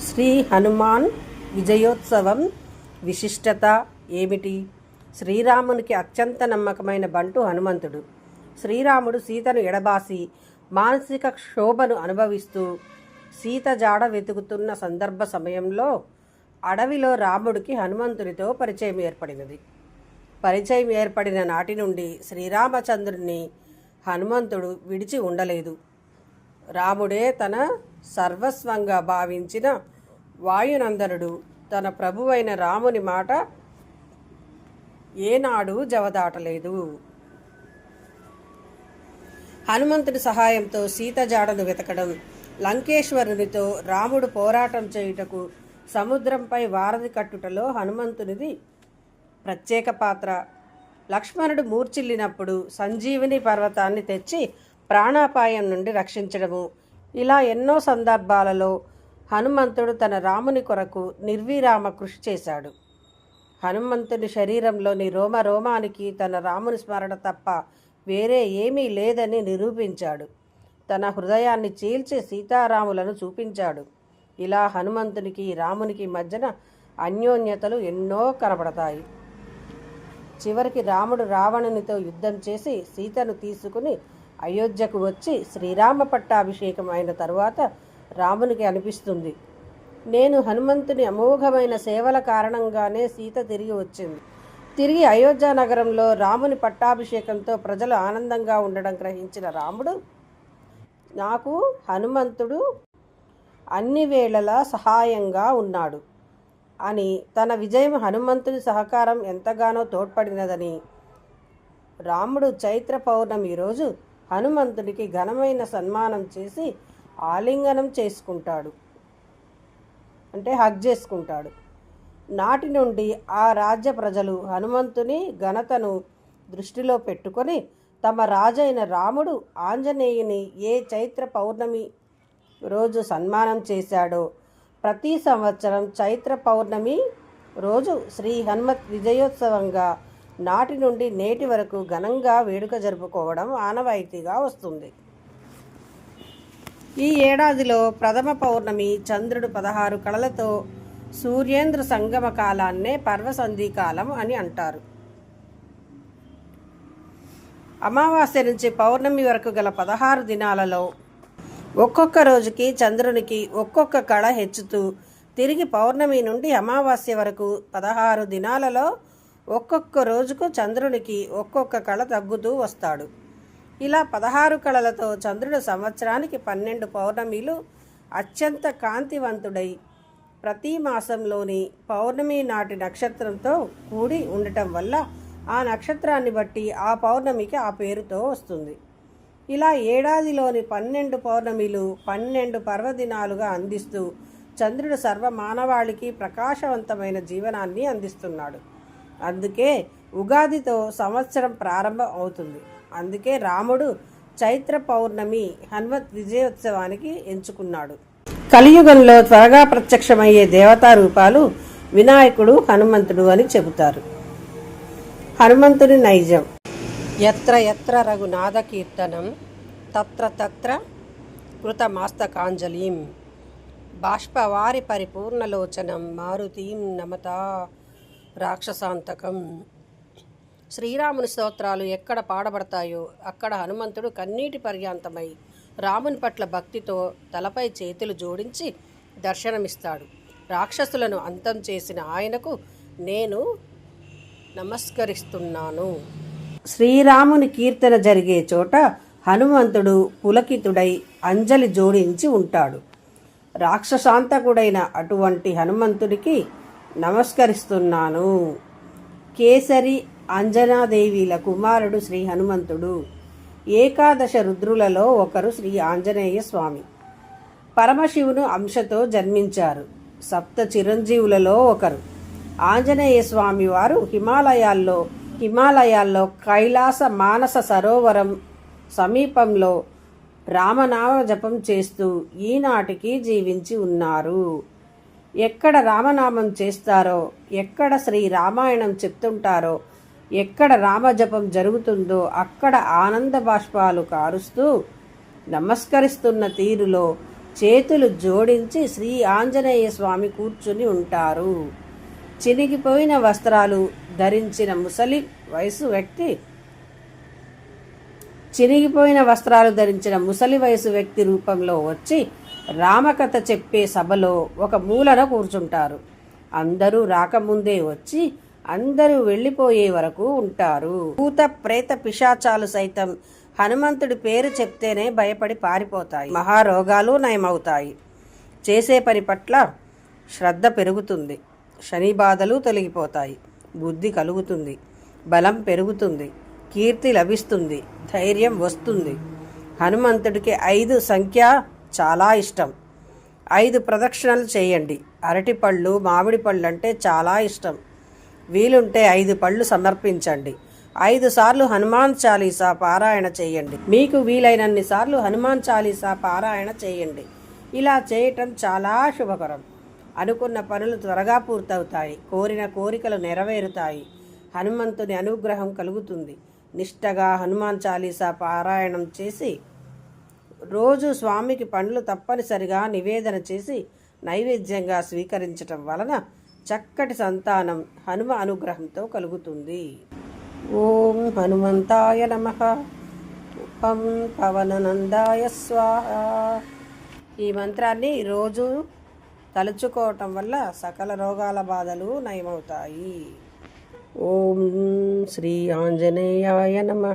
శ్రీ హనుమాన్ విజయోత్సవం విశిష్టత ఏమిటి? శ్రీరామునికి అత్యంత నమ్మకమైన బంటు హనుమంతుడు. శ్రీరాముడు సీతను ఎడబాసి మానసిక క్షోభను అనుభవిస్తూ సీత జాడ వెతుకుతున్న సందర్భ సమయంలో అడవిలో రాముడికి హనుమంతునితో పరిచయం ఏర్పడినది. పరిచయం ఏర్పడిన నాటి నుండి శ్రీరామచంద్రుడిని హనుమంతుడు విడిచి ఉండలేదు. రాముడే తన సర్వస్వంగా భావించిన వాయునందనుడు తన ప్రభువైన రాముని మాట ఏనాడు జవదాటలేదు. హనుమంతుడి సహాయంతో సీత జాడను వెతకడం లంకేశ్వరునితో రాముడు పోరాటం చేయుటకు సముద్రంపై వారధి కట్టుటలో హనుమంతునిది ప్రత్యేక పాత్ర. లక్ష్మణుడు మూర్చిల్లినప్పుడు సంజీవిని పర్వతాన్ని తెచ్చి ప్రాణాపాయం నుండి రక్షించడము ఇలా ఎన్నో సందర్భాలలో హనుమంతుడు తన రాముని కొరకు నిర్విరామ కృషి చేశాడు. హనుమంతుని శరీరంలోని రోమ రోమానికి తన రాముని స్మరణ తప్ప వేరే ఏమీ లేదని నిరూపించాడు. తన హృదయాన్ని చీల్చి సీతారాములను చూపించాడు. ఇలా హనుమంతునికి రామునికి మధ్యన అన్యోన్యతలు ఎన్నో కనబడతాయి. చివరికి రాముడు రావణునితో యుద్ధం చేసి సీతను తీసుకుని అయోధ్యకు వచ్చి శ్రీరామ పట్టాభిషేకం అయిన తరువాత రామునికి అనిపిస్తుంది. నేను హనుమంతుని అమోఘమైన సేవల కారణంగానే సీత తిరిగి వచ్చింది. తిరిగి అయోధ్య నగరంలో రాముని పట్టాభిషేకంతో ప్రజలు ఆనందంగా ఉండడం గ్రహించిన రాముడు నాకు హనుమంతుడు అన్ని వేళలా సహాయంగా ఉన్నాడు అని తన విజయం హనుమంతుని సహకారం ఎంతగానో తోడ్పడినదని రాముడు చైత్ర పౌర్ణమి రోజు హనుమంతుడికి ఘనమైన సన్మానం చేసి ఆలింగనం చేసుకుంటాడు. అంటే హగ్ చేసుకుంటాడు. నాటి నుండి ఆ రాజ్య ప్రజలు హనుమంతుని ఘనతను దృష్టిలో పెట్టుకొని తమ రాజైన రాముడు ఆంజనేయుని ఏ చైత్ర పౌర్ణమి రోజు సన్మానం చేశాడో ప్రతి సంవత్సరం చైత్ర పౌర్ణమి రోజు శ్రీ హనుమత్ విజయోత్సవంగా నాటి నుండి నేటి వరకు ఘనంగా వేడుక జరుపుకోవడం ఆనవాయితీగా వస్తుంది. ఈ ఏడాదిలో ప్రథమ పౌర్ణమి చంద్రుడు పదహారు కళలతో సూర్యేంద్ర సంగమ కాలాన్నే పర్వసంధికాలం అని అంటారు. అమావాస్య నుంచి పౌర్ణమి వరకు గల పదహారు దినాలలో ఒక్కొక్క రోజుకి చంద్రునికి ఒక్కొక్క కళ హెచ్చుతూ తిరిగి పౌర్ణమి నుండి అమావాస్య వరకు పదహారు దినాలలో ఒక్కొక్క రోజుకు చంద్రునికి ఒక్కొక్క కళ తగ్గుతూ వస్తాడు. ఇలా పదహారు కళలతో చంద్రుడు సంవత్సరానికి పన్నెండు పౌర్ణమిలు అత్యంత కాంతివంతుడై ప్రతి మాసంలోని పౌర్ణమి నాటి నక్షత్రంతో కూడి ఉండటం వల్ల ఆ నక్షత్రాన్ని బట్టి ఆ పౌర్ణమికి ఆ పేరుతో వస్తుంది. ఇలా ఏడాదిలోని పన్నెండు పౌర్ణమిలు పన్నెండు పర్వదినాలుగా అందిస్తూ చంద్రుడు సర్వ మానవాళికి ప్రకాశవంతమైన జీవనాన్ని అందిస్తున్నాడు. అందుకే ఉగాదితో సంవత్సరం ప్రారంభం అవుతుంది. అందుకే రాముడు చైత్ర పౌర్ణమి హనుమత్ విజయోత్సవానికి ఎంచుకున్నాడు. కలియుగంలో త్వరగా ప్రత్యక్షమయ్యే దేవతా రూపాలు వినాయకుడు హనుమంతుడు అని చెబుతారు. హనుమంతుడి నైజం. ఎత్ర ఎత్ర రఘునాథ కీర్తనం తత్ర తత్ర కృతమాస్తకాంజలిం బాష్పవారి పరిపూర్ణలోచనం మారుతీం నమతా రాక్షసాంతకం. శ్రీరాముని స్తోత్రాలు ఎక్కడ పాడబడతాయో అక్కడ హనుమంతుడు కన్నీటి పర్యాంతమై రాముని పట్ల భక్తితో తలపై చేతులు జోడించి దర్శనమిస్తాడు. రాక్షసులను అంతం చేసిన ఆయనకు నేను నమస్కరిస్తున్నాను. శ్రీరాముని కీర్తన జరిగే చోట హనుమంతుడు పులకితుడై అంజలి జోడించి ఉంటాడు. రాక్షసాంతకుడైన అటువంటి హనుమంతుడికి నమస్కరిస్తున్నాను. కేసరి అంజనాదేవిల కుమారుడు శ్రీ హనుమంతుడు. ఏకాదశ రుద్రులలో ఒకరు శ్రీ ఆంజనేయ స్వామి. పరమశివును అంశతో జన్మించారు. సప్త చిరంజీవులలో ఒకరు. ఆంజనేయ స్వామి వారు హిమాలయాల్లో హిమాలయాల్లో కైలాస మానస సరోవరం సమీపంలో రామనామ జపం చేస్తూ ఈనాటికి జీవించి ఉన్నారు. ఎక్కడ రామనామం చేస్తారో ఎక్కడ శ్రీ రామాయణం చెప్తుంటారో ఎక్కడ రామజపం జరుగుతుందో అక్కడ ఆనంద బాష్పాలు కారుస్తూ నమస్కరిస్తున్న తీరులో చేతులు జోడించి శ్రీ ఆంజనేయ స్వామి కూర్చుని ఉంటారు. చినిగిపోయిన వస్త్రాలు ధరించిన ముసలి వయసు వ్యక్తి చినిగిపోయిన వస్త్రాలు ధరించిన ముసలి వయసు వ్యక్తి రూపంలో వచ్చి రామకథ చెప్పే సభలో ఒక మూలన కూర్చుంటారు. అందరూ రాకముందే వచ్చి అందరూ వెళ్ళిపోయే వరకు ఉంటారు. భూత ప్రేత పిశాచాలు సైతం హనుమంతుడి పేరు చెప్తేనే భయపడి పారిపోతాయి. మహారోగాలు నయమవుతాయి. చేసే పని పట్ల శ్రద్ధ పెరుగుతుంది. శని బాధలు తొలగిపోతాయి. బుద్ధి కలుగుతుంది. బలం పెరుగుతుంది. కీర్తి లభిస్తుంది. ధైర్యం వస్తుంది. హనుమంతుడికి ఐదు సంఖ్య చాలా ఇష్టం. ఐదు ప్రదక్షిణలు చేయండి. అరటి పళ్ళు మామిడి పళ్ళు అంటే చాలా ఇష్టం. వీలుంటే ఐదు పళ్ళు సమర్పించండి. ఐదు సార్లు హనుమాన్ చాలీసా పారాయణ చేయండి. మీకు వీలైనన్ని సార్లు హనుమాన్ చాలీసా పారాయణ చేయండి. ఇలా చేయటం చాలా శుభకరం. అనుకున్న పనులు త్వరగా పూర్తవుతాయి. కోరిన కోరికలు నెరవేరుతాయి. హనుమంతుని అనుగ్రహం కలుగుతుంది. నిష్టగా హనుమాన్ చాలీసా పారాయణం చేసి రోజు స్వామికి పండ్లు తప్పనిసరిగా నివేదన చేసి నైవేద్యంగా స్వీకరించటం వలన చక్కటి సంతానం హనుమ అనుగ్రహంతో కలుగుతుంది. ఓం హనుమంతాయ నమ. పం పవననందాయ స్వాహ. ఈ మంత్రాన్ని రోజు తలుచుకోవటం వల్ల సకల రోగాల బాధలు నయమవుతాయి. ఓం శ్రీ ఆంజనేయాయ నమ.